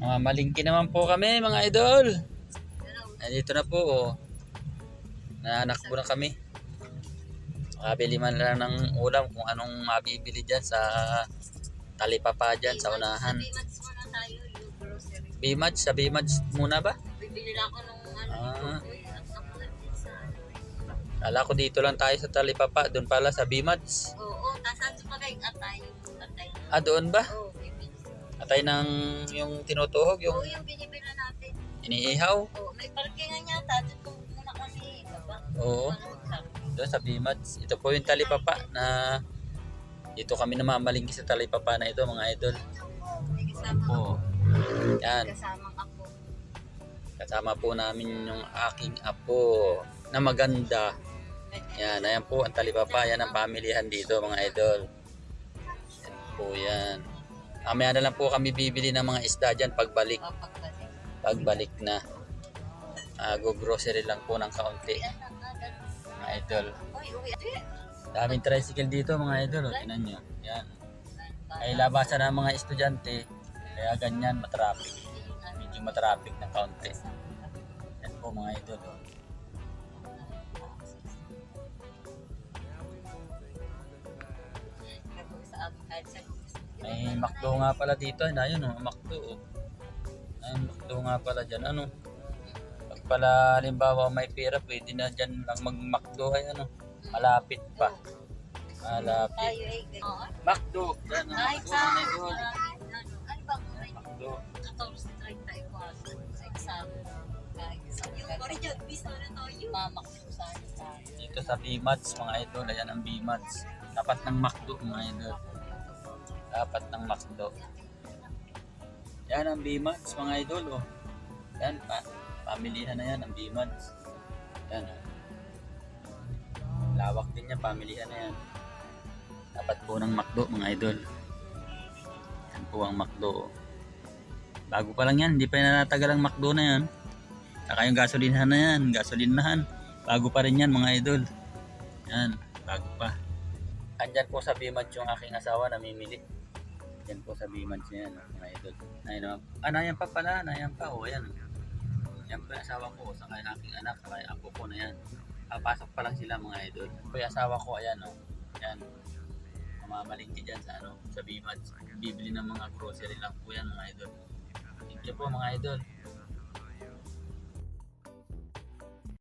Mga malingki naman po kami mga idol. Nandito na po oh. Nanakbo na kami. Makabili man lang ng ulam kung anong mabibili dyan sa talipapa dyan sa unahan. Tayo. Bimads, sa Bimads muna ba? Bibili lang ako ng ano. Ah. At ano. Kala ko dito lang tayo sa talipapa, doon pala sa Bimads. Oo, tasan sa bagay atay. Atay. Ah, doon ba? Oo, bibili. Atay ng yung tinutuhog, yung Oo, yung binibili natin. iniihaw. Oo, may parkingan yata. Dito muna kami. Baba. Oo. Doon sa Bimads. Ito po yung talipapa na dito kami namamalingki sa talipapa na ito mga idol. May kasama ako. Po. Yan. Kasama ako. Kasama po namin yung aking apo na maganda. Yan, ayan po ang talipapa. Yan ang pamilihan dito mga idol. Yan po yan. Mamaya na lang po kami bibili ng mga isda dyan pagbalik. Papagdali. Pagbalik na. Uh, go grocery lang po ng kaunti. Agad. Mga idol. Daming tricycle dito mga idol. O, tinan nyo. Yan. Ay labasan ng mga estudyante. Kaya ganyan matraffic. Medyo matraffic ng kaunti. Yan po mga idol. oh. Sa kahit sa May McDo nga pala dito. Ayun, ayun oh, McDo. Oh. Ayun, McDo nga pala dyan. Ano? Pag pala halimbawa may pera, pwede na dyan lang mag-McDo. Ay ano, malapit pa. Malapit. Tayo ay ganyan. McDo. Yan, ang Ay, McDo sa mga idol. Ano bang may McDo. 14.34 sa exam? Yung original, bis na tayo. Mamakso sa akin. Dito sa B-Mads mga idol. Ayan ang B-Mads. Tapat ng McDo mga idol. Tapat ng McDo. Yan ang B-Mads mga idol. Oh. Yan pa. Pamilihan na yan ang B-Mads. Yan. Oh. Lawak din yan. Pamilihan na yan. Tapat po ng McDo mga idol. Yan po ang McDo. oh. Bago pa lang yan. Hindi pa natatagal ang McDo na yan. Saka yung gasolinahan na yan. Gasolinahan. Bago pa rin yan mga idol. Yan. Bago pa. Andyan po sa Bimads yung aking asawa namimili. Yan po sa Bimads yan mga idol. Ayun o. Ah, nayan pa pala. Nayan pa. O, ayan. Yan po yung asawa ko. Saka yung aking anak. Saka yung apo ko na yan. Papasok pa lang sila mga idol. Yan po yung asawa ko. Ayan o. Yan. Mamamalingki dyan sa ano. Sa Bimads. Bibili ng mga grocery lang po yan mga idol. Thank you po mga idol.